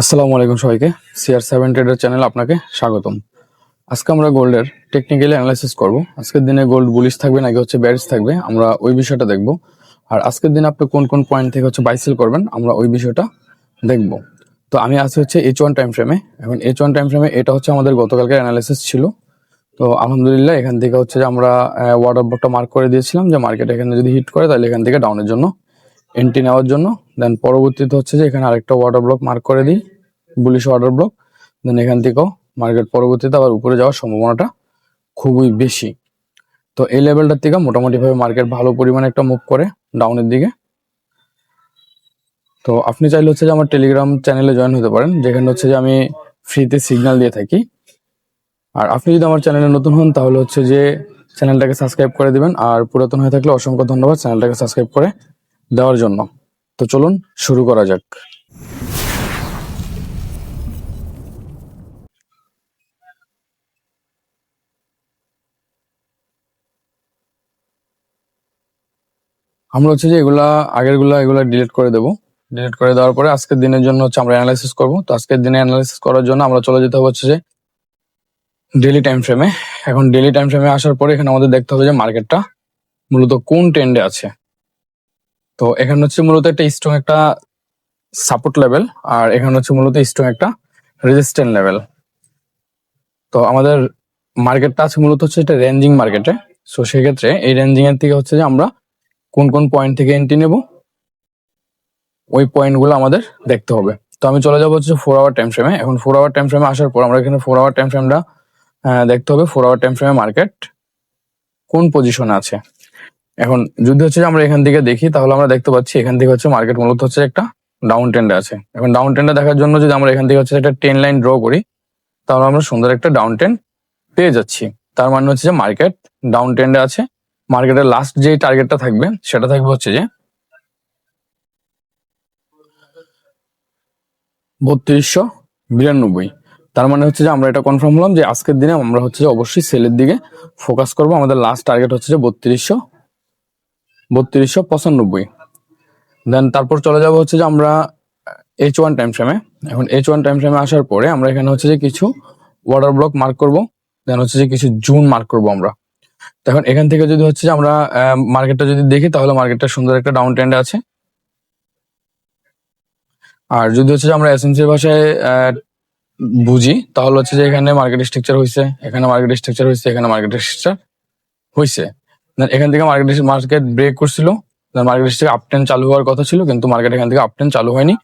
আসসালামু আলাইকুম সবাইকে। সিআর সেভেন ট্রেডার চ্যানেল আপনাকে স্বাগতম। আজকে আমরা গোল্ডের টেকনিক্যালি অ্যানালাইসিস করব। আজকের দিনে গোল্ড বুলিশ থাকবে নাকি হচ্ছে ব্যারিজ থাকবে, আমরা ওই বিষয়টা দেখব। আর আজকের দিনে আপনি কোন কোন পয়েন্ট থেকে হচ্ছে বাইসেল করবেন, আমরা ওই বিষয়টা দেখব। তো আমি আছি হচ্ছে এইচ ওয়ান টাইম ফ্রেমে এখন এইচ ওয়ান টাইম ফ্রেমে এটা হচ্ছে আমাদের গতকালকের অ্যানালাইসিস ছিল। তো আলহামদুলিল্লাহ এখান থেকে হচ্ছে যে আমরা ওয়াটার বোর্ডটা মার্ক করে দিয়েছিলাম যে মার্কেট এখানে যদি হিট করে তাহলে এখান থেকে ডাউনের জন্য এন্ট্রি নেওয়ার জন্য। দেন পরবর্তীতে হচ্ছে যে এখানে আরেকটা ওয়াটার ব্লক মার্ক করে দিই বুলিশ ওয়াটার ব্লক দেন এখান থেকেও মার্কেট পরবর্তীতে আবার উপরে যাওয়ার সম্ভাবনাটা খুবই বেশি। তো এই লেভেলটার থেকে মোটামুটিভাবে মার্কেট ভালো পরিমাণে একটা মুভ করে ডাউনের দিকে। তো আপনি চাইলে হচ্ছে যে আমার টেলিগ্রাম চ্যানেলে জয়েন হতে পারেন, যেখানে হচ্ছে যে আমি ফ্রিতে সিগন্যাল দিয়ে থাকি। আর আপনি যদি আমার চ্যানেলে নতুন হন, তাহলে হচ্ছে যে চ্যানেলটাকে সাবস্ক্রাইব করে দিবেন। আর পুরাতন হয়ে থাকলে অসংখ্য ধন্যবাদ চ্যানেলটাকে সাবস্ক্রাইব করে দেওয়ার জন্য। তো চলুন শুরু করা যাক। আমরা হচ্ছে যে এগুলা আগেরগুলা এগুলা ডিলিট করে দেবো। ডিলিট করে দেওয়ার পরে আজকের দিনের জন্য হচ্ছে আমরা অ্যানালাইসিস করব। তো আজকের দিনে অ্যানালাইসিস করার জন্য আমরা চলে যেতে হচ্ছে যে ডেলি টাইম ফ্রেমে এখন ডেলি টাইম ফ্রেমে আসার পরে এখানে আমাদের দেখতে হবে যে মার্কেটটা মূলত কোন ট্রেন্ডে আছে। তো এখানে হচ্ছে মূলত একটা স্ট্রং একটা সাপোর্ট লেভেল আর এখানে হচ্ছে মূলত স্ট্রং একটা রেজিস্ট্যান্ট লেভেল তো আমাদের মার্কেটটা আছে মূলত হচ্ছে এটা রেঞ্জিং মার্কেটে সো সেক্ষেত্রে এই রেঞ্জিং এর থেকে হচ্ছে যে আমরা কোন কোন পয়েন্ট থেকে এন্ট্রি নেব, ওই পয়েন্টগুলো আমাদের দেখতে হবে। তো আমি চলে যাব হচ্ছে ফোর আওয়ার টাইম ফ্রেমে এখন ফোর আওয়ার টাইম ফ্রেমে আসার পর আমরা এখানে ফোর আওয়ার টাইম ফ্রেমটা দেখতে হবে। ফোর আওয়ার টাইম ফ্রেমে মার্কেট কোন পজিশনে আছে। এখন যদি হচ্ছে যে আমরা এখান থেকে দেখি, তাহলে আমরা দেখতে পাচ্ছি এখান থেকে হচ্ছে মার্কেট মূলত হচ্ছে একটা ডাউন ট্রেন্ডে আছে। এখন ডাউন ট্রেন্ডে দেখার জন্য যদি আমরা এখান থেকে হচ্ছে একটা টেন লাইন ড্র করি, তাহলে আমরা সুন্দর একটা ডাউন ট্রেন্ড পেয়ে যাচ্ছি। তার মানে হচ্ছে যে মার্কেট ডাউন ট্রেন্ডে আছে। মার্কেটের লাস্ট যে টার্গেটটা থাকবে, সেটা থাকবে হচ্ছে যে বত্রিশশো বিরানব্বই। তার মানে হচ্ছে যে আমরা এটা কনফার্ম হলাম যে আজকের দিনে আমরা হচ্ছে যে অবশ্যই সেলের দিকে ফোকাস করব। আমাদের লাস্ট টার্গেট হচ্ছে যে বত্রিশশো বত্রিশশো পঁচানব্বই। দেন তারপর চলে যাব হচ্ছে যে আমরা এইচ ওয়ান টাইম ফ্রেমে এখন এইচ ওয়ান টাইম ফ্রেমে আসার পরে আমরা এখানে হচ্ছে যে কিছু ওয়াটার ব্লক মার্ক করব। দেন হচ্ছে যে কিছু জুন মার্ক করব আমরা। এখন এখান থেকে যদি হচ্ছে যে আমরা মার্কেটটা যদি দেখি, তাহলে মার্কেটটা সুন্দর একটা ডাউন ট্রেন্ডে আছে। আর যদি হচ্ছে যে আমরা এসএনসির ভাষায় বুঝি, তাহলে হচ্ছে যে এখানে মার্কেট স্ট্রাকচার হয়েছে এখানে মার্কেট স্ট্রাকচার হয়েছে এখানে মার্কেট স্ট্রাকচার হয়েছে এখান থেকে মার্কেট মার্কেট ব্রেক করছিল। মার্কেট থেকে আপ ট্রেন চালু হওয়ার কথা ছিল, কিন্তু মার্কেট এখান থেকে আপ চালু হয়নি।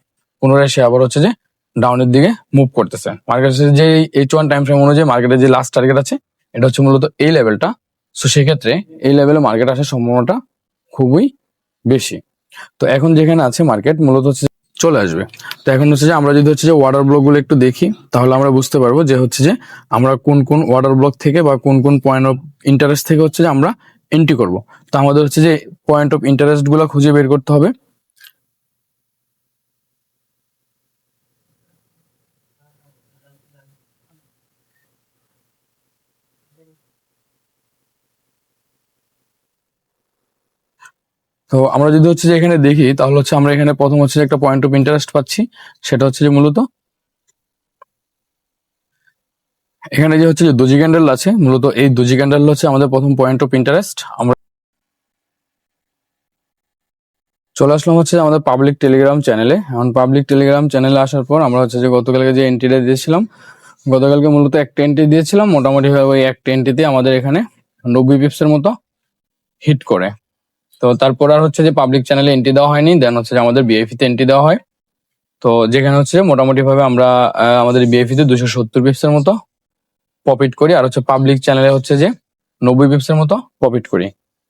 পুনরায় সে আবার হচ্ছে যে ডাউনের দিকে মুভ করতেছে। মার্কেটের যে এইচ ওয়ান টাইম ফ্রেম অনুযায়ী মার্কেটের যে লাস্ট টার্গেট আছে, এটা হচ্ছে মূলত এই লেভেলটা সো সেক্ষেত্রে এই লেভেলে মার্কেট আসার সম্ভাবনাটা খুবই বেশি। তো এখন যেখানে আছে মার্কেট মূলত হচ্ছে চলে আসবে। তো এখন হচ্ছে যে আমরা যদি হচ্ছে যে ওয়াটার ব্লকগুলো একটু দেখি, তাহলে আমরা বুঝতে পারব যে হচ্ছে যে আমরা কোন কোন ওয়াটার ব্লক থেকে বা কোন কোন পয়েন্ট অফ ইন্টারেস্ট থেকে হচ্ছে যে আমরা এন্ট্রি করব। তো আমাদের হচ্ছে যে পয়েন্ট অফ ইন্টারেস্টগুলো খুঁজে বের করতে হবে। তো আমরা যদি হচ্ছে যে এখানে দেখি, তাহলে হচ্ছে আমরা এখানে প্রথম হচ্ছে যে একটা পয়েন্ট অফ ইন্টারেস্ট পাচ্ছি। সেটা হচ্ছে যে মূলত এখানে যে হচ্ছে যে দুজি ক্যান্ডেল আছে, মূলত এই দুজি ক্যান্ডেল হচ্ছে আমাদের প্রথম পয়েন্ট অফ ইন্টারেস্ট আমরা চলে আসলাম হচ্ছে আমাদের পাবলিক টেলিগ্রাম চ্যানেলে এখন পাবলিক টেলিগ্রাম চ্যানেলে আসার পর আমরা হচ্ছে যে গতকালকে যে এন্ট্রিটা দিয়েছিলাম, গতকালকে মূলত একটা এন্ট্রি দিয়েছিলাম, মোটামুটি ওই একটা এন্ট্রিতে আমাদের এখানে নব্বই পিপসের মতো হিট করে। তো তারপর আর হচ্ছে যে পাবলিক চ্যানেলে এন্ট্রি দেওয়া হয়নি দেন হচ্ছে যে আমাদের বিএফি তে এন্ট্রি দেওয়া হয়। তো যেখানে হচ্ছে মোটামুটি ভাবে আমরা আমাদের বিএফি তে দুশো সত্তর পিপসের মতো প্রফিট করি। আর হচ্ছে পাবলিক চ্যানেলে হচ্ছে যে নব্বই পিপসের মতো প্রফিট করি।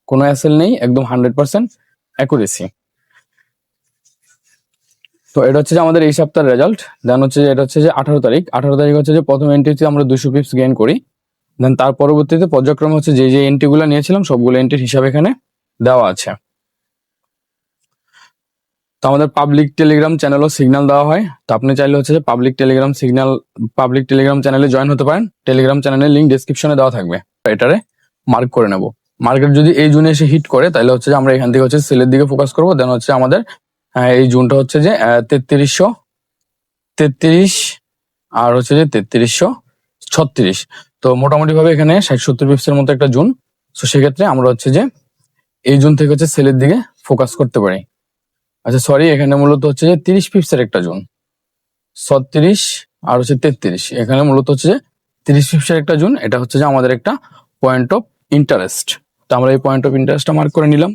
কোনো অ্যাসেল নেই, একদম হান্ড্রেড পার্সেন্ট অ্যাকুরেসি তো এটা হচ্ছে যে আমাদের এই সপ্তাহের রেজাল্ট দেন হচ্ছে যে এটা হচ্ছে যে আঠারো তারিখ। আঠারো তারিখ হচ্ছে যে প্রথম এন্ট্রিতে আমরা দুশো পিপস গেইন করি। দেন তার পরবর্তীতে পর্যায়ক্রমে হচ্ছে যে যে এন্ট্রিগুলো নিয়েছিলাম, সবগুলো এন্ট্রির হিসাব এখানে দেওয়া আছে। তো আমাদের পাবলিক টেলিগ্রাম চ্যানেলও সিগন্যাল দেওয়া হয়। তো আপনি চাইলে হচ্ছে public Telegram signal public Telegram চ্যানেলে জয়েন হতে পারেন। টেলিগ্রাম চ্যানেলের লিঙ্ক ডেসক্রিপশনে দেওয়া থাকবে। এটারে মার্ক করে নেব। মার্কেট যদি এই জুনে এসে হিট করে, তাহলে হচ্ছে যে আমরা এখান থেকে হচ্ছে সেলের দিকে ফোকাস করব। দেন হচ্ছে আমাদের এই জুনটা হচ্ছে যে তেত্রিশশো, তেত্রিশ আর হচ্ছে যে তেত্রিশশো ছত্রিশ। তো মোটামুটি ভাবে এখানে ষাট সত্তর পিপসের মতো একটা জুন। তো সেক্ষেত্রে আমরা হচ্ছে যে এই জুন থেকে হচ্ছে সেলের দিকে ফোকাস করতে পারি। আচ্ছা সরি এখানে মূলত হচ্ছে যে তিরিশ পিপসের একটা জুন। ছত্রিশ আর হচ্ছে তেত্রিশ। এখানে মূলত হচ্ছে যে তিরিশ পিপসের একটা জুন, এটা হচ্ছে যে আমাদের একটা পয়েন্ট অফ ইন্টারেস্ট তো আমরা এই পয়েন্ট অফ ইন্টারেস্টটা মার্ক করে নিলাম।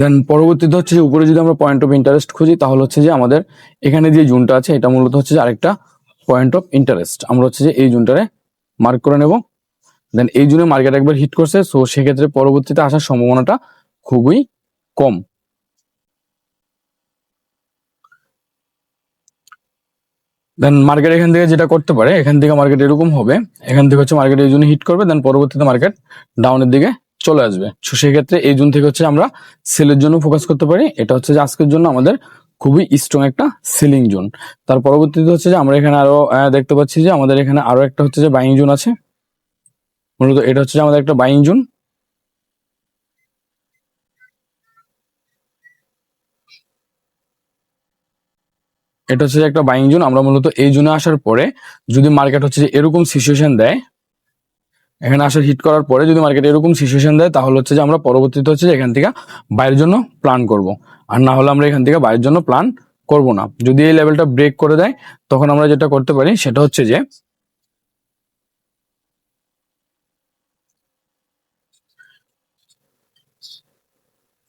দেন পরবর্তীতে হচ্ছে যে উপরে যদি আমরা পয়েন্ট অফ ইন্টারেস্ট খুঁজি, তাহলে হচ্ছে যে আমাদের এখানে যে জুনটা আছে, এটা মূলত হচ্ছে যে আরেকটা পয়েন্ট অফ ইন্টারেস্ট আমরা হচ্ছে যে এই জুনটারে মার্ক করে নেব। দেন এই জন্য মার্কেট একবার হিট করছে সো সেক্ষেত্রে পরবর্তীতে আসার সম্ভাবনাটা খুবই কম। দেন মার্কেট এখান থেকে যেটা করতে পারে, এখান থেকে মার্কেট এরকম হবে। এখান থেকে হচ্ছে মার্কেট এই জন্য হিট করবে দেন পরবর্তীতে মার্কেট ডাউনের দিকে চলে আসবে। সো সেক্ষেত্রে এই জুন থেকে হচ্ছে আমরা সেলের জন্য ফোকাস করতে পারি। এটা হচ্ছে যে আজকের জন্য আমাদের খুবই স্ট্রং একটা সিলিং জোন তার পরবর্তীতে হচ্ছে যে আমরা এখানে আরও দেখতে পাচ্ছি যে আমাদের এখানে আরও একটা হচ্ছে যে বাইং জোন আছে। মূলত এটা হচ্ছে আমাদের একটা বাইং জোন এটা হচ্ছে একটা বাইং জোন আমরা মূলত এই জোনে আসার পরে যদি মার্কেট হচ্ছে যে এরকম সিচুয়েশন দেয়, এখানে আসার হিট করার পরে যদি মার্কেট এরকম সিচুয়েশন দেয়, তাহলে হচ্ছে যে আমরা পরবর্তীতে হচ্ছে যে এখান থেকে বাইরের জন্য প্ল্যান করব। আর না হলে আমরা এখান থেকে বাইরের জন্য প্ল্যান করব না। যদি এই লেভেলটা ব্রেক করে দেয়, তখন আমরা যেটা করতে পারি, সেটা হচ্ছে যে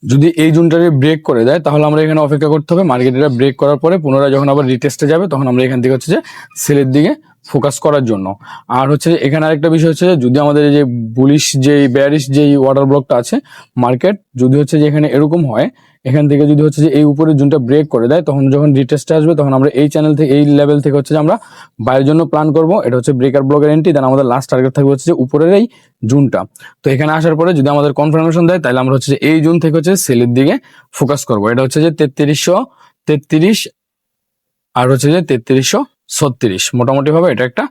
যদি এই জোনটাকে ব্রেক করে দেয়, তাহলে আমরা এখানে অপেক্ষা করতে হবে। মার্কেট এটা ব্রেক করার পরে পুনরায় যখন আবার রিটেস্টে যাবে, তখন আমরা এখান থেকে হচ্ছে যে সেলের দিকে ফোকাস করার জন্য। আর হচ্ছে এখানে আরেকটা বিষয় হচ্ছে যদি আমাদের এই যে বুলিশ যে ব্যারিশ যে ওয়াটার ব্লকটা আছে মার্কেট যদি হচ্ছে যে এখানে এরকম হয় এখান থেকে যদি হচ্ছে যে এই উপরের জোনটা ব্রেক করে দেয়, তখন যখন রিটেস্টে আসবে, তখন আমরা এই চ্যানেল থেকে, এই লেভেল থেকে হচ্ছে যে আমরা বাইরের জন্য প্ল্যান করব। এটা হচ্ছে ব্রেকার ব্লকের এন্ট্রি দেন আমাদের লাস্ট টার্গেট থাকবে হচ্ছে যে উপরের এই জুনটা। তো এখানে আসার পরে যদি আমাদের কনফার্মেশন দেয়, তাহলে আমরা হচ্ছে যে এই জুন থেকে হচ্ছে সেলের দিকে ফোকাস করব। এটা হচ্ছে যে তেত্রিশশো তেত্রিশ আর হচ্ছে যে তেত্রিশশো ছত্রিশ। মোটামুটি ভাবে এটা একটা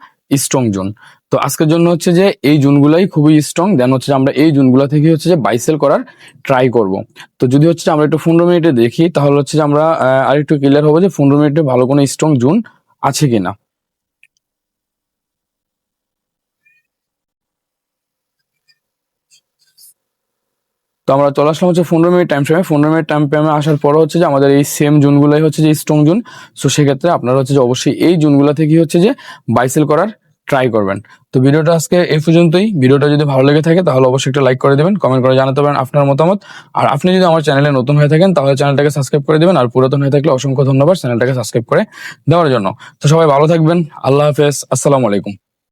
স্ট্রং জোন তো আজকের জন্য হচ্ছে যে এই জোনগুলাই খুবই স্ট্রং দেন হচ্ছে আমরা এই জোনগুলো থেকে হচ্ছে যে বাইসেল করার ট্রাই করব। তো যদি হচ্ছে আমরা একটু পনেরো মিনিটে দেখি, তাহলে হচ্ছে যে আমরা আরেকটু ক্লিয়ার হব যে পনেরো মিনিটে ভালো কোনো স্ট্রং জোন আছে কিনা। তো আমরা চলে আসলাম হচ্ছে পনেরো মিনিট টাইম ফ্রেমে পনেরো মিনিট টাইম ফ্রেমে আসার পর হচ্ছে যে আমাদের এই সেম জোনগুলাই হচ্ছে যে স্ট্রং জোন সো সেক্ষেত্রে আপনারা হচ্ছে যে অবশ্যই এই জোনগুলো থেকে হচ্ছে যে বাইসেল করার ট্রাই করবেন। তো ভিডিওটা আজকে এই পর্যন্তই। ভিডিওটা যদি ভালো লেগে থাকে, তাহলে অবশ্যই একটা লাইক করে দেবেন কমেন্ট করে জানাতে পারেন আপনার মতামত। আর আপনি যদি আমার চ্যানেলে নতুন হয়ে থাকেন, তাহলে চ্যানেলটাকে সাবস্ক্রাইব করে দেবেন, আর পুরাতন হয়ে থাকলে অসংখ্য ধন্যবাদ চ্যানেলটাকে সাবস্ক্রাইব করে দেওয়ার জন্য। তো সবাই ভালো থাকবেন। আল্লাহ হাফেজ। আসসালামু আলাইকুম।